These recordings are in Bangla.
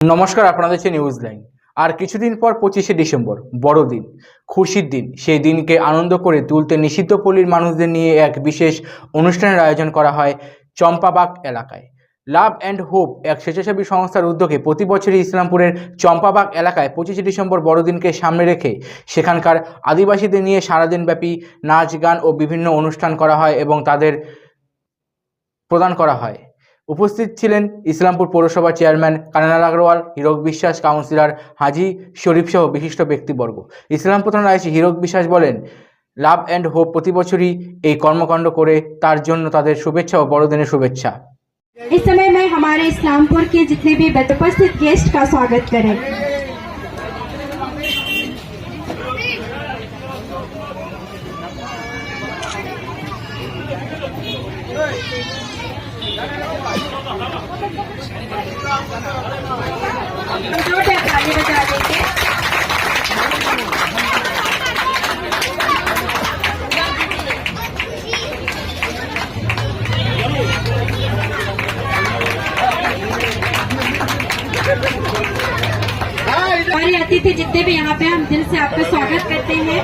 নমস্কার, আপনাদের হচ্ছে নিউজ লাইন আর কিছুদিন পর পঁচিশে ডিসেম্বর বড়দিন খুশির দিন। সেই দিনকে আনন্দ করে তুলতে নিষিদ্ধ পল্লীর মানুষদের নিয়ে এক বিশেষ অনুষ্ঠানের আয়োজন করা হয় চম্পাবাগ এলাকায়। লাভ অ্যান্ড হোপ এক স্বেচ্ছাসেবী সংস্থার উদ্যোগে প্রতি বছরই ইসলামপুরের চম্পাবাগ এলাকায় পঁচিশে ডিসেম্বর বড়দিনকে সামনে রেখে সেখানকার আদিবাসীদের নিয়ে সারাদিনব্যাপী নাচ, গান ও বিভিন্ন অনুষ্ঠান করা হয় এবং তাদের প্রদান করা হয়। উপস্থিত ছিলেন ইসলামপুর পৌরসভার চেয়ারম্যান কানানাল আগরওয়াল হীরক বিশ্বাস কাউন্সিলর হাজি শরীফ সহ বিশিষ্ট ব্যক্তিবর্গ ইসলাম প্রধান রায়সি হীরক বিশ্বাস বলেন লাভ অ্যান্ড হোপ প্রতি বছরই এই কর্মকাণ্ড করে তার জন্য তাদের শুভেচ্ছা ও বড়দিনের শুভেচ্ছা इस समय मैं हमारे इस्लामपुर के जितने भी उपस्थित गेस्ट का स्वागत करें देंगे हमारे अतिथि जितने भी यहाँ पे हम दिल से आपका स्वागत करते हैं।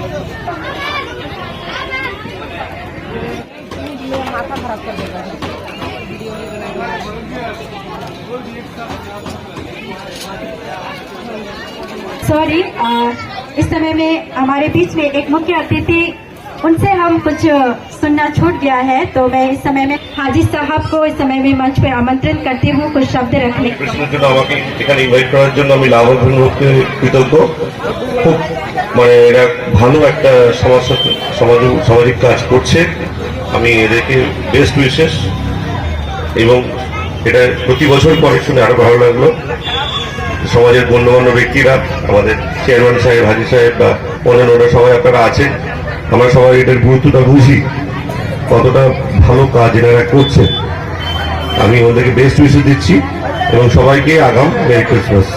सॉरी इस समय में हमारे बीच में एक मुख्य अतिथि उनसे हम कुछ सुनना छूट गया है तो मैं इस समय में हाजी साहब को इस समय में मंच पर आमंत्रित करती हूँ कुछ शब्द रखने প্রশ্নের জন্য আমাকে এখানে ইনভাইট করার জন্য আমি লাভবান হতে কৃতজ্ঞ খুব মানে এরা ভালো একটা সমাজ সমাজ সামাজিক কাজ করছে আমি এদেরকে বেস্ট উইশেস এবং এটা প্রতি বছর পরে শুনে আরও ভালো লাগল। সমাজের গণ্যমান্য ব্যক্তিরা, আমাদের চেয়ারম্যান সাহেব, হাজি সাহেব বা অন্যান্যরা সবাই আপনারা আছেন, আমরা সবাই এটার গুরুত্বটা বুঝি, কতটা ভালো কাজ এনারা করছে আমি ওদেরকে বেস্ট উইশ দিচ্ছি এবং সবাইকে আগাম মেরি ক্রিসমাস